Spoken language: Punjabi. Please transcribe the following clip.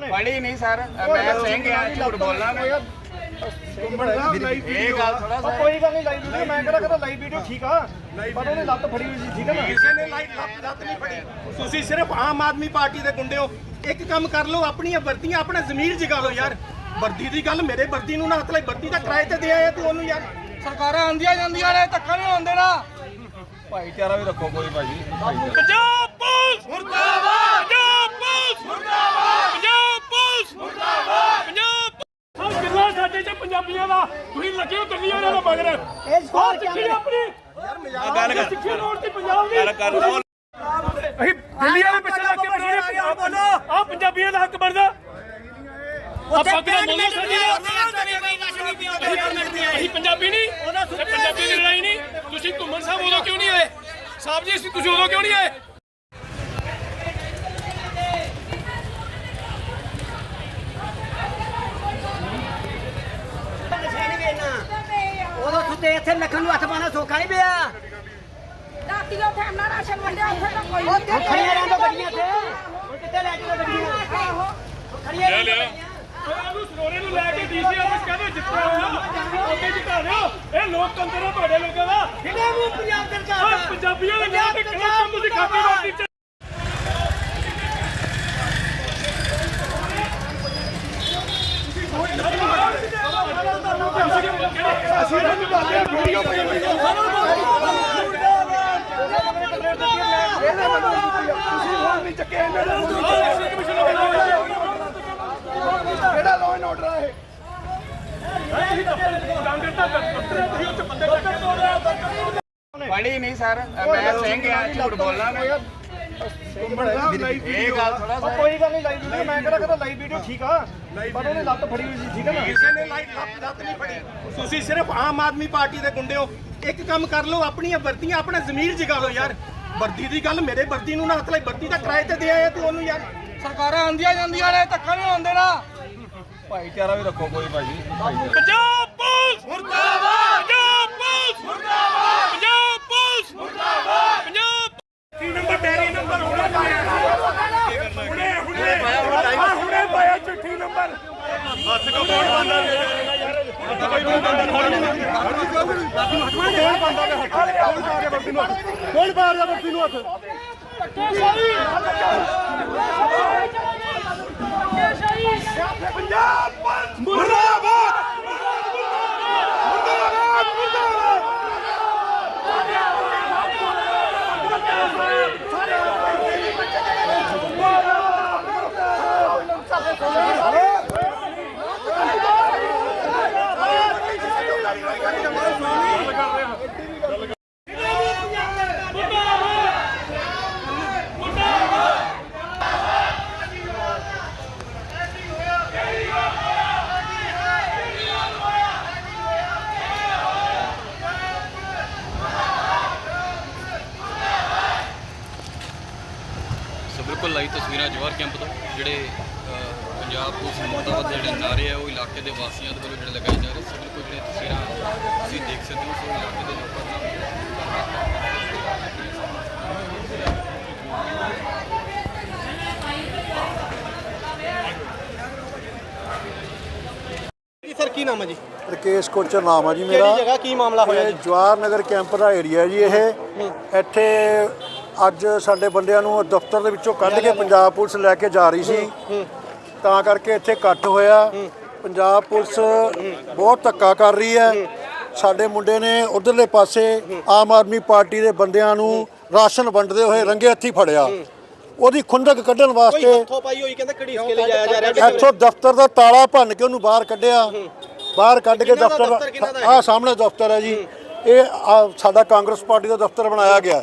ਪੜੀ ਨਹੀਂ ਸਰ। ਮੈਂ ਸਿੰਘ ਆ ਝੂਠ ਬੋਲਣਾ ਮੈਂ। ਇਹ ਗੱਲ ਥੋੜਾ ਉਹ ਕੋਈ ਗੱਲ ਨਹੀਂ ਲਾਈਵ ਵੀਡੀਓ ਮੈਂ ਕਿਹੜਾ ਕਹਿੰਦਾ ਲਾਈਵ ਵੀਡੀਓ ਠੀਕ ਆ? ਪਰ ਉਹਨੇ ਲੱਤ ਫੜੀ ਹੋਈ ਸੀ ਠੀਕ ਹੈ ਨਾ? ਕਿਸੇ ਨੇ ਲਾਈਟ ਲੱਤ ਲੱਤ ਨਹੀਂ ਫੜੀ। ਤੁਸੀਂ ਸਿਰਫ ਆਮ ਆਦਮੀ ਪਾਰਟੀ ਦੇ ਗੁੰਡੇ ਹੋ। ਇੱਕ ਕੰਮ ਕਰ ਲਓ ਆਪਣੀਆਂ ਵਰਦੀਆਂ ਆਪਣਾ ਜ਼ਮੀਰ ਜਗਾ ਲਓ ਯਾਰ। ਵਰਦੀ ਦੀ ਗੱਲ ਮੇਰੇ ਵਰਦੀ ਨੂੰ ਨਾ ਹੱਥ ਲਾਈ ਵਰਦੀ ਕਿਰਾਏ ਤੇ ਦੇ ਆਇਆ ਤੂੰ ਉਹਨੂੰ ਯਾਰ। ਸਰਕਾਰਾਂ ਆਂਦੀਆਂ ਜਾਂਦੀਆਂ ਨੇ ਧੱਕਾ ਨਹੀਂ ਹੁੰਦੇ ਨਾ ਭਾਈਚਾਰਾ ਵੀ ਰੱਖੋ ਕੋਈ ਪੰਜਾਬ ਪੁਲਿਸ ਮੁਰਦਾਬਾਦ ਪੰਜਾਬ ਪੁਲਿਸ ਮੁਰਦਾਬਾਦ ਪੰਜਾਬ ਪੁਲਿਸ ਮੁਰਦਾਬਾਦ ਪੰਜਾਬ ਸਭ ਸਾਡੇ ਚ ਪੰਜਾਬੀਆਂ ਦਾ। ਤੁਸੀਂ ਲੱਗੇ ਹੋ ਦਿੱਲੀ ਵਾਲਿਆਂ ਦਾ ਮਗਰ। ਇਹ ਸਵਾਲ ਸਿੱਖੀ ਆਪਣੀ। ਯਾਰ ਗੱਲ ਕਰ। ਸਿੱਖੀ ਲੋੜ ਤੇ ਪੰਜਾਬ ਦੀ। ਗੱਲ ਕਰ। ਅਸੀਂ ਦਿੱਲੀ ਵਾਲੇ ਪਿੱਛੇ ਲੱਗ ਕੇ ਬਣੇ ਪੰਜਾਬ ਬੋਲੋ। ਆ ਪੰਜਾਬੀਆਂ ਦਾ ਹੱਕ ਬਣਦਾ। ਆ ਪੱਗ ਦਾ ਮੁੱਲ ਸਾਡੀ ਅਸੀਂ ਪੰਜਾਬੀ ਨਹੀਂ। ਪੰਜਾਬੀ ਦੀ ਲੜਾਈ ਨਹੀਂ। ਤੁਸੀਂ ਘੁੰਮਣ ਸਾਹਿਬ ਉਦੋਂ ਕਿਉਂ ਨਹੀਂ ਆਏ? ਸਾਹਿਬ ਜੀ ਅਸੀਂ ਤੁਸੀਂ ਉਦੋਂ ਕਿਉਂ ਨਹੀਂ ਆਏ? ਸੁੱਤੇ ਇੱਥੇ ਲੱਖਾਂ ਨੂੰ ਹੱਥ ਪਾਣਾ ਸੌਖਾ ਨਹੀਂ ਪਿਆ ਰਾਤੀ ਉੱਥੇ ਇੰਨਾ ਰਾਸ਼ਨ ਵੰਡਿਆ ਉੱਥੇ ਤਾਂ ਕੋਈ ਉਹ ਖੜੀਆਂ ਰਹਿੰਦਾ ਗੱਡੀਆਂ ਤੇ ਹੁਣ ਕਿੱਥੇ ਲੈ ਜਾਓ ਗੱਡੀਆਂ ਆਹੋ ਖੜੀਆਂ ਲੈ ਲਿਆ ਉਹਨੂੰ ਸਰੋਰੇ ਨੂੰ ਲੈ ਕੇ ਡੀਸੀ ਆਫਿਸ ਕਹਿੰਦੇ ਹੋਇਆ ਅੱਗੇ ਜਿਤਾ ਦਿਓ ਇਹ ਲੋਕਤੰਤਰ ਆ ਤੁਹਾਡੇ ਲੋਕਾਂ ਦਾ ਕਿਹਨੇ ਨੂੰ ਪੰਜਾਬ ਸਰਕਾਰ ਦਾ ਪੰਜਾਬੀਆਂ ਦੇ ਨਾਂ ਤੇ ਕਿਹੜਾ ਤੁਸੀਂ ਖਾਤੀ ਰੋਟੀ ਚ ਕਿਹੜਾ ਲਾਅ ਐਂਡ ਆਰਡਰ ਆ ਇਹ? ਪੜੀ ਨਹੀਂ ਸਰ। ਮੈਂ ਸਿੰਘ ਆ ਝੂਠ ਬੋਲਣਾ ਮੈਂ। ਇਹ ਗੱਲ ਥੋੜਾ ਉਹ ਕੋਈ ਗੱਲ ਨਹੀਂ ਲਾਈਵ ਵੀਡੀਓ ਮੈਂ ਕਿਹੜਾ ਕਹਿੰਦਾ ਲਾਈਵ ਵੀਡੀਓ ਠੀਕ ਆ। ਪਰ ਉਹਨੇ ਲੱਤ ਫੜੀ ਹੋਈ ਸੀ ਠੀਕ ਹੈ ਨਾ? ਕਿਸੇ ਨੇ ਲਾਈਟ ਲੱਤ ਲੱਤ ਨਹੀਂ ਫੜੀ। ਤੁਸੀਂ ਸਿਰਫ ਆਮ ਆਦਮੀ ਪਾਰਟੀ ਦੇ ਗੁੰਡੇ ਹੋ। ਇੱਕ ਕੰਮ ਕਰ ਲਓ ਆਪਣੀਆਂ ਵਰਦੀਆਂ ਆਪਣਾ ਜ਼ਮੀਰ ਜਗਾ ਲਓ ਯਾਰ। ਵਰਦੀ ਦੀ ਗੱਲ ਮੇਰੇ ਵਰਦੀ ਨੂੰ ਨਾ ਹੱਥ ਲਾਈ। ਵਰਦੀ ਤਾਂ ਕਿਰਾਏ ਤੇ ਦੇ ਆਇਆ ਤੂੰ ਉਹਨੂੰ ਯਾਰ। ਸਰਕਾਰਾਂ ਆਂਦੀਆਂ ਜਾਂਦੀਆਂ ਨੇ ਧੱਕਾ ਨਹੀਂ ਹੁੰਦੇ ਨਾ ਭਾਈਚਾਰਾ ਵੀ ਰੱਖੋ ਕੋਈ ਭਾਜੀ। ਪੰਜਾਬ ਪੁਲਿਸ ਮੁਰਦਾਬਾਦ ਪੰਜਾਬ ਪੁਲਿਸ ਮੁਰਦਾਬਾਦ ਪੰਜਾਬ ਪੁਲਿਸ ਮੁਰਦਾਬਾਦ ਪੰਜਾਬ ਕੀ ਨੰਬਰ ਡੈਰੀ ਨੰਬਰ ਹੁਣੇ ਪਾਇਆ ਹੁਣੇ ਹੁਣੇ ਆ ਹੁਣੇ ਪਾਇਆ ਚਿੱਠੀ ਹੱਥ ਕੋ ਕੋਣ ਬੰਦਾ ਹੱਥ ਕੋਈ ਬੰਦਾ ਕੌਣ ਬੰਦਾ ਨੇ ਹੱਥ ਕੌਣ ਪਾ ਕੇ ਬੱਤੀ ਨੂੰ ਹੱਥ ਕੌਣ ਪਾ ਰਿਹਾ ਬੱਤੀ ਨੂੰ ਹੱਥ ਪੰਜਾਬ ਬਿਲਕੁਲ ਲਾਈਵ ਤਸਵੀਰਾਂ ਜਵਾਹਰ ਕੈਂਪ ਤੋਂ ਜਿਹੜੇ ਪੰਜਾਬ ਮੁਰਦਾਬਾਦ ਦੇ ਜਿਹੜੇ ਨਾਰੇ ਆ ਉਹ ਇਲਾਕੇ ਦੇ ਵਾਸੀਆਂ ਦੇ ਵੱਲੋਂ ਜਿਹੜੇ ਲਗਾਏ ਜਾ ਰਹੇ ਸੋ ਬਿਲਕੁਲ ਜਿਹੜੀਆਂ ਤਸਵੀਰਾਂ ਤੁਸੀਂ ਦੇਖ ਸਕਦੇ ਹੋ ਸੋ ਇਲਾਕੇ ਦੇ ਲੋਕਾਂ ਦਾ ਸਰ ਕੀ ਨਾਮ ਹੈ ਜੀ? ਰਕੇਸ਼ ਕੋਚਰ ਨਾਮ ਆ ਜੀ ਮੇਰਾ। ਕਿਹੜੀ ਜਗ੍ਹਾ ਕੀ ਮਾਮਲਾ ਹੋਇਆ ਜੀ? ਜਵਾਹਰ ਨਗਰ ਕੈਂਪ ਦਾ ਏਰੀਆ ਜੀ ਇਹ। ਇੱਥੇ ਅੱਜ ਸਾਡੇ ਬੰਦਿਆਂ ਨੂੰ ਦਫ਼ਤਰ ਦੇ ਵਿੱਚੋਂ ਕੱਢ ਕੇ ਪੰਜਾਬ ਪੁਲਿਸ ਲੈ ਕੇ ਜਾ ਰਹੀ ਸੀ। ਤਾਂ ਕਰਕੇ ਇੱਥੇ ਇਕੱਠ ਹੋਇਆ। ਪੰਜਾਬ ਪੁਲਿਸ ਬਹੁਤ ਧੱਕਾ ਕਰ ਰਹੀ ਹੈ। ਸਾਡੇ ਮੁੰਡੇ ਨੇ ਉਧਰਲੇ ਪਾਸੇ ਆਮ ਆਦਮੀ ਪਾਰਟੀ ਦੇ ਬੰਦਿਆਂ ਨੂੰ ਰਾਸ਼ਨ ਵੰਡਦੇ ਹੋਏ ਰੰਗੇ ਹੱਥੀ ਫੜਿਆ। ਉਹਦੀ ਖੁੰਦਕ ਕੱਢਣ ਵਾਸਤੇ ਹੱਥੋਂ ਪਾਈ ਹੋਈ ਕਹਿੰਦੇ ਘੜੀਸ ਕੇ ਲੈ ਜਾਇਆ ਜਾ ਰਿਹਾ ਇੱਥੋਂ ਦਫ਼ਤਰ ਦਾ ਤਾਲਾ ਭੰਨ ਕੇ ਉਹਨੂੰ ਬਾਹਰ ਕੱਢਿਆ। ਬਾਹਰ ਕੱਢ ਕੇ ਦਫ਼ਤਰ ਆਹ ਸਾਹਮਣੇ ਦਫ਼ਤਰ ਹੈ ਜੀ। ਇਹ ਸਾਡਾ ਕਾਂਗਰਸ ਪਾਰਟੀ ਦਾ ਦਫ਼ਤਰ ਬਣਾਇਆ ਗਿਆ।